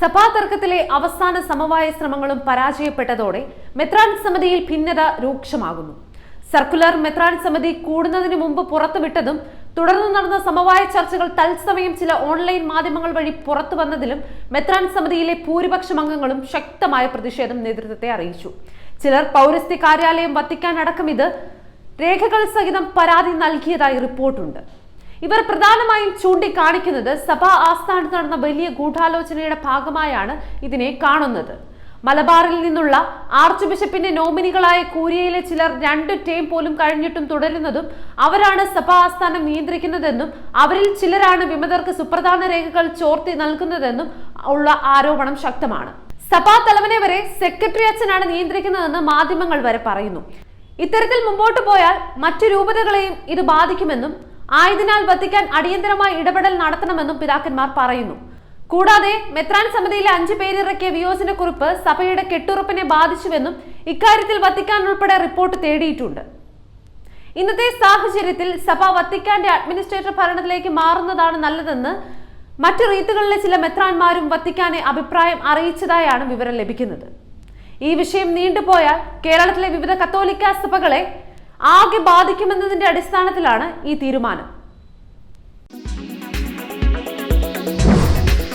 സഭാ തർക്കത്തിലെ അവസാന സമവായ ശ്രമങ്ങളും പരാജയപ്പെട്ടതോടെ മെത്രാൻ സമിതിയിൽ ഭിന്നത രൂക്ഷമാകുന്നു. സർക്കുലർ മെത്രാൻ സമിതി കൂടുന്നതിന് മുമ്പ് പുറത്തുവിട്ടതും തുടർന്ന് നടന്ന സമവായ ചർച്ചകൾ തത്സമയം ചില ഓൺലൈൻ മാധ്യമങ്ങൾ വഴി പുറത്തു വന്നതിലും മെത്രാൻ സമിതിയിലെ ഭൂരിപക്ഷം അംഗങ്ങളും ശക്തമായ പ്രതിഷേധം നേതൃത്വത്തെ അറിയിച്ചു. ചിലർ പൗരസ്ത്യ കാര്യാലയം വത്തിക്കാൻ അടക്കം ഇത് രേഖകൾ സഹിതം പരാതി നൽകിയതായി റിപ്പോർട്ടുണ്ട്. ഇവർ പ്രധാനമായും ചൂണ്ടിക്കാണിക്കുന്നത് സഭാ ആസ്ഥാനത്ത് നടന്ന വലിയ ഗൂഢാലോചനയുടെ ഭാഗമായാണ് ഇതിനെ കാണുന്നത്. മലബാറിൽ നിന്നുള്ള ആർച്ച് ബിഷപ്പിന്റെ നോമിനികളായ കൂരിയയിലെ ചിലർ രണ്ട് ടേം പോലും കഴിഞ്ഞിട്ടും തുടരുന്നതും അവരാണ് സഭാ ആസ്ഥാനം നിയന്ത്രിക്കുന്നതെന്നും അവരിൽ ചിലരാണ് വിമതർക്ക് സുപ്രധാന രേഖകൾ ചോർത്തി നൽകുന്നതെന്നും ഉള്ള ആരോപണം ശക്തമാണ്. സഭാ തലവനെ വരെ സെക്രട്ടറി അച്ഛനാണ് നിയന്ത്രിക്കുന്നതെന്ന് മാധ്യമങ്ങൾ വരെ പറയുന്നു. ഇത്തരത്തിൽ മുമ്പോട്ട് പോയാൽ മറ്റു രൂപതകളെയും ഇത് ബാധിക്കുമെന്നും ആയതിനാൽ വത്തിക്കാൻ അടിയന്തരമായി ഇടപെടൽ നടത്തണമെന്നും പിതാക്കന്മാർ പറയുന്നു. കൂടാതെ മെത്രാൻ സമിതിയിലെ അഞ്ചു പേരിറക്കിയ വിയോജന കുറിപ്പ് സഭയുടെ കെട്ടുറപ്പിനെ ബാധിച്ചുവെന്നും ഇക്കാര്യത്തിൽ വത്തിക്കാൻ ഉൾപ്പെടെ റിപ്പോർട്ട് തേടിയിട്ടുണ്ട്. ഇന്നത്തെ സാഹചര്യത്തിൽ സഭ വത്തിക്കാന്റെ അഡ്മിനിസ്ട്രേറ്റർ ഭരണത്തിലേക്ക് മാറുന്നതാണ് നല്ലതെന്ന് മറ്റു റീത്തുകളിലെ ചില മെത്രാന്മാരും വത്തിക്കാനെ അഭിപ്രായം അറിയിച്ചതായാണ് വിവരം ലഭിക്കുന്നത്. ഈ വിഷയം നീണ്ടുപോയാൽ കേരളത്തിലെ വിവിധ കത്തോലിക്ക സഭകളെ ആകെ ബാധിക്കുമെന്നതിന്റെ അടിസ്ഥാനത്തിലാണ് ഈ തീരുമാനം.